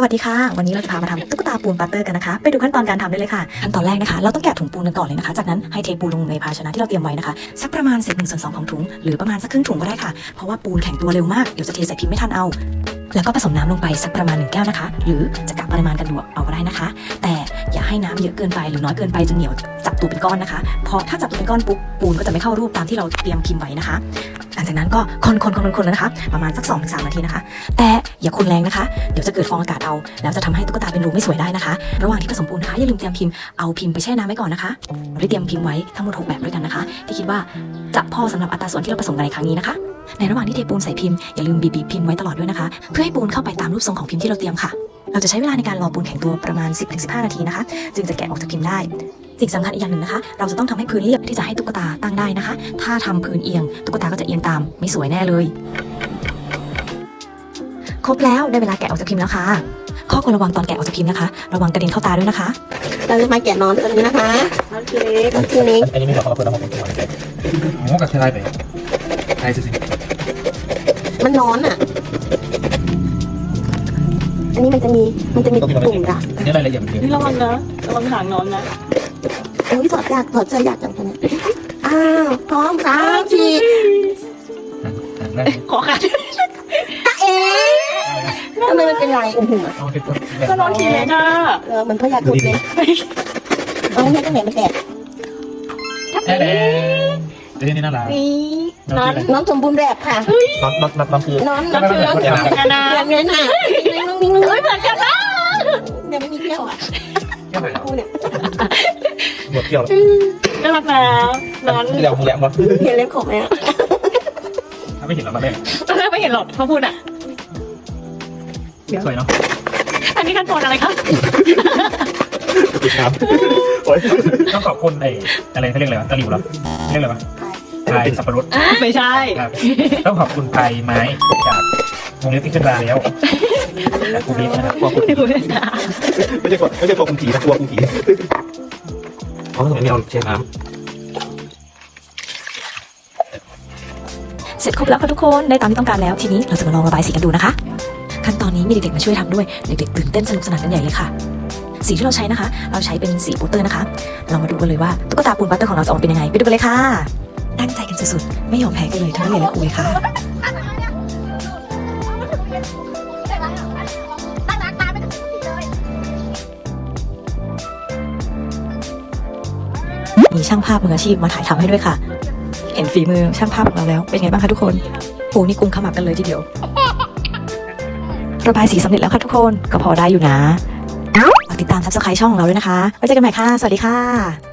สวัสดีค่ะ วันนี้เราจะพามาทำตุ๊กตาปูนปัตเตอร์กันนะคะ ไปดูขั้นตอนการทำได้เลยค่ะ ขั้นตอนแรกนะคะ เราต้องแกะถุงปูนกันก่อนเลยนะคะ จากนั้นให้เทปูนลงในภาชนะที่เราเตรียมไว้นะคะ สักประมาณเศษหนึ่งส่วนสองของถุง หรือประมาณสักครึ่งถุงก็ได้ค่ะ เพราะว่าปูนแข็งตัวเร็วมาก เดี๋ยวจะเทใส่พิมพ์ไม่ทันเอา แล้วก็ผสมน้ำลงไปสักประมาณหนึ่งแก้วนะคะ หรือจะกะปริมาณกันดูเอาก็ได้นะคะ แต่อย่าให้น้ำเยอะเกินไปหรือน้อยเกินไปจนเหนียวจับตัวเป็นก้อนนะคะ เพราะถ้าจับตัวเป็นก้อนปุ๊บปูนก็จะไม่เข้ารูปตามที่เราเตรียมพิมพ์ไว้นะคะ ลังจากนั้นก็คนคนคนคนคนนะคะ ประมาณสัก2อถึงสนาทีนะคะ แต่อย่าคนแรงนะคะ เดี๋ยวจะเกิดฟองอากาศเอา แล้วจะทำให้ตุ๊กตาเป็นรูไม่สวยได้นะคะ ระหว่างที่ผสมปูนนะคะอย่าลืมเตรียมพิมพ์เอาพิมพ์ไปแช่น้ำไว้ก่อนนะคะเราได้เตรียมพิมพ์ไว้ทั้งหมด6แบบด้วยกันนะคะ ที่คิดว่าจะพอสำหรับอัตราส่วนที่เราผสมกันในครั้งนี้นะคะ ในระหว่างที่เทปูนใส่พิมพ์อย่าลืมบีบพิมพ์ไว้ตลอดด้วยนะคะ เพื่อให้ปูนเข้าไปตามรูปทรงของพิมพ์ที่เราเตรียมค่ะ เราจะใช้เวลาในการรอปูนแข็งตัวประมาณ 10-15 นาทีนะคะ จึงจะแกะออกจากพิมพ์ได้ สิ่งสำคัญอีกอย่างหนึ่งนะคะ เราจะต้องทำให้พื้นเรียบที่จะให้ตุ๊กตาตั้งได้นะคะ ถ้าทำพื้นเอียง ตุ๊กตาก็จะเอียงตามไม่สวยแน่เลย ครบแล้วได้เวลาแกะออกจากพิมพ์แล้วค่ะ ข้อควรระวังตอนแกะออกจากพิมพ์นะคะ ระวังกระเด็นเข้าตาด้วยนะคะ เราจะมาแกะนอนตัวนี้นะคะนอนคือเล็กนอนคือเล็กอันนี้มีสองคนละคนละหกตัวโอ้กับใช่ไรไปใช่สิมันร้อนอะ อันนี้มันจะมีมันจะมีปุ่มด่ะอันนี้รายละเอียดมันเยอะนี่ระวังนะระวังหางนอนนะโอ้ยถอดยากถอดเสื้อยากจังตัวเนี้ยอ้าวพร้อมสามสี่แรกขอค่ะตาเอ๋ทำไมมันเป็นลายอุ้มหัวเอาเป็นตัวก็นอนทีเล็กอะเออมันพยากรณ์เลยเอาไม่ใช่ตั้งไหนมันแตกแน่เดี๋ยวนี้น่ารักนี่นอนน้องสมบูรณ์แบบค่ะ น้องน้องน้องคือน้องน้น้อองงคือน้องคนเดียวกันนะแบบนี้น่ะนิ่งนิ่งนิ่งเฮ้ยเหมือนกันนะเดี๋ยวไม่มีเที่ยวอะแค่ไหนกูเนี่ย หมดเที่ยวน่ารักนะนอนเดี๋ยวมึงแหลมวะเห็นเล็บขบไหมอะถ้าไม่เห็นเรามาเล่นตอนแรกไม่เห็นหรอกเขาพูดอะ สวยเนาะอันนี้ขั้นตอนอะไรคะติดตามต้องขอบคุณไอ้อะไรเขาเรียกอะไรวะตะหลิวเหรอเรียกอะไรวะพายสับปะรดไม่ใช่ครับต้องขอบคุณพายไม้จากวงเล็บที่ขึ้นมาแล้วกูบีบนะครับพวกไม่พูดนะไม่ใช่พวกไม่ใช่พวกคุณผีนะพวกคุณผี เขาต้องมีเอาเช็ดน้เสร็จครบแล้วค่ะทุกคนได้ตามที่ต้องการแล้วทีนี้เราจะมาลองระบายสีกันดูนะคะ ขั้นตอนนี้มีเด็กๆมาช่วยทำด้วยเด็กๆตื่นเต้นสนุกสนานกันใหญ่เลยค่ะ สีที่เราใช้นะคะ เราใช้เป็นสีโปสเตอร์นะคะ เรามาดูกันเลยว่าตุ๊กตาปูนบัตเตอร์ของเราจะออกมาเป็นยังไงไปดูกันเลยค่ะตั้งใจกันสุดๆไม่ยอมแพ้กันเลยทั้งเรียนและครูเลยค่ะ มีช่างภาพมืออาชีพมาถ่ายทำให้ด้วยค่ะ เห็นฝีมือช่างภาพของเราแล้ว เป็นไงบ้างคะทุกคนโหนี่กุมขมับกันเลยทีเดียว ระบายสีสำเร็จแล้วค่ะทุกคน ก็พอได้อยู่นะฝากติดตามซับสไครต์ช่องของเราด้วยนะคะ ไว้เจอกันใหม่ค่ะ สวัสดีค่ะ